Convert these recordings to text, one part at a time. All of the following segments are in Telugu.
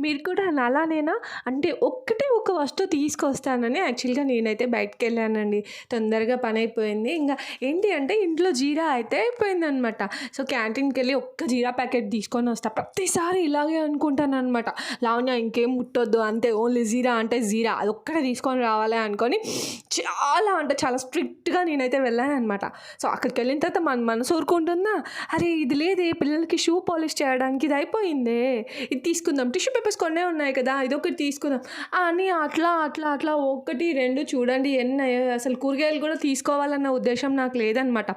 మీరు కూడా అలానేనా? అంటే ఒక్కటే ఒక వస్తువు తీసుకొస్తానని యాక్చువల్గా నేనైతే బయటకు వెళ్ళానండి తొందరగా పని అయిపోయింది ఇంకా ఏంటి అంటే ఇంట్లో జీరా అయితే అయిపోయిందనమాట సో క్యాంటీన్కి వెళ్ళి ఒక్క జీరా ప్యాకెట్ తీసుకొని వస్తా. ప్రతిసారి ఇలాగే అనుకుంటాను అనమాట లావణ్య ఇంకేం ముట్టొద్దు అంతే ఓన్లీ జీరా అంటే జీరా. అది ఒక్కటే తీసుకొని రావాలి అనుకొని చాలా అంటే చాలా స్ట్రిక్ట్గా నేనైతే వెళ్ళాను అనమాట సో అక్కడికి వెళ్ళిన తర్వాత మన మనసు ఊరుకుంటుందా? అరే ఇది లేదే పిల్లలకి షూ పాలిష్ చేయడానికి ఇది అయిపోయిందే. ఇది తీసుకుందాం టిష్యూ పేపర్స్ కొన్నే ఉన్నాయి కదా ఇది ఒకటి తీసుకుందాం అని అట్లా అట్లా అట్లా ఒకటి రెండు చూడండి ఎన్ని అసలు కూరగాయలు కూడా తీసుకోవాలన్న ఉద్దేశం నాకు లేదనమాట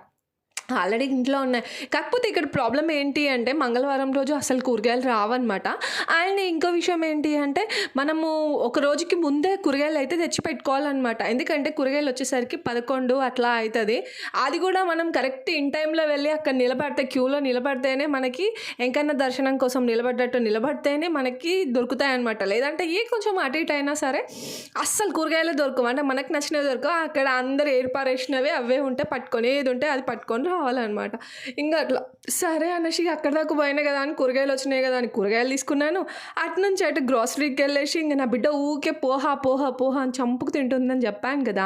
ఆల్రెడీ ఇంట్లో ఉన్నాయి. కాకపోతే ఇక్కడ ప్రాబ్లం ఏంటి అంటే మంగళవారం రోజు అసలు కూరగాయలు రావన్నమాట. అండ్ ఇంకో విషయం ఏంటి అంటే మనము ఒక రోజుకి ముందే కూరగాయలు అయితే తెచ్చి పెట్టుకోవాలన్నమాట ఎందుకంటే కూరగాయలు వచ్చేసరికి పదకొండు అట్లా అవుతుంది అది కూడా మనం కరెక్ట్ ఇన్ టైంలో వెళ్ళి అక్కడ నిలబడితే క్యూలో నిలబడితేనే మనకి ఎంకన్నా దర్శనం కోసం నిలబడ్డట్టు నిలబడితేనే మనకి దొరుకుతాయి అనమాట లేదంటే ఏ కొంచెం అటు ఇటు అయినా సరే అస్సలు కూరగాయలు దొరకవు. అంటే మనకు నచ్చినవి దొరకవు. అక్కడ అందరు ఏర్పారేసినవి అవే ఉంటే పట్టుకొని ఏది ఉంటే అది పట్టుకొని కావాలన్నమాట. ఇంకా అట్లా సరే అనేసి అక్కడ దాకా పోయినా కదా అని కూరగాయలు వచ్చినాయి కదా అని కూరగాయలు తీసుకున్నాను. అటు నుంచి అటు గ్రాసరీకి వెళ్ళేసి ఇంకా నా బిడ్డ ఊకే పోహా పోహా పోహా అని చంపుకు తింటుందని చెప్పాను కదా.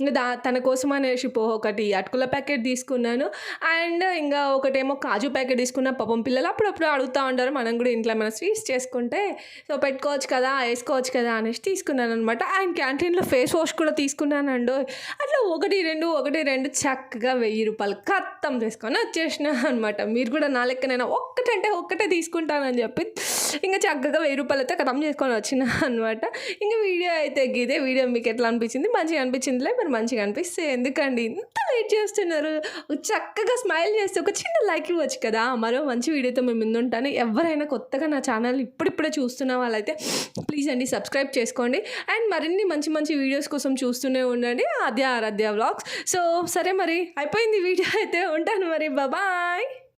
ఇంకా దా తన కోసం అనేసి పోహ ఒకటి అటుకుల ప్యాకెట్ తీసుకున్నాను. అండ్ ఇంకా ఒకటేమో కాజు ప్యాకెట్ తీసుకున్న పాపం పిల్లలు అప్పుడప్పుడు అడుగుతూ ఉంటారు. మనం కూడా ఇంట్లో ఏమైనా స్వీట్స్ చేసుకుంటే సో పెట్టుకోవచ్చు కదా వేసుకోవచ్చు కదా అనేసి తీసుకున్నాను అనమాట అండ్ క్యాంటీన్లో ఫేస్ వాష్ కూడా తీసుకున్నానండి అట్లా ఒకటి రెండు ఒకటి రెండు చక్కగా వెయ్యి రూపాయలు. అర్థం చేసుకొని వచ్చేసిన అనమాట మీరు కూడా నా లెక్కనైనా ఒక్కటంటే ఒక్కటే తీసుకుంటానని చెప్పి ఇంకా చక్కగా వెయ్యి రూపాయలతో అయితే కథం చేసుకొని వచ్చిన అనమాట ఇంకా వీడియో అయితే గీదే వీడియో మీకు ఎట్లా అనిపించింది? మంచిగా అనిపించిందిలే మరి మంచిగా అనిపిస్తే ఎందుకండి? ఇంత వెయిట్ చేస్తున్నారు. చక్కగా స్మైల్ చేస్తే ఒక చిన్న లైక్ ఇవ్వచ్చు కదా. మరో మంచి వీడియోతో మేము ముందుంటాను ఎవరైనా కొత్తగా నా ఛానల్ ఇప్పుడిప్పుడే చూస్తున్న వాళ్ళైతే ప్లీజ్ అండి సబ్స్క్రైబ్ చేసుకోండి. అండ్ మరిన్ని మంచి మంచి వీడియోస్ కోసం చూస్తూనే ఉండండి. ఆద్య ఆరాధ్య వ్లాగ్స్. సో సరే మరి అయిపోయింది వీడియో అయితే. ఉంటాను మరి. బాయ్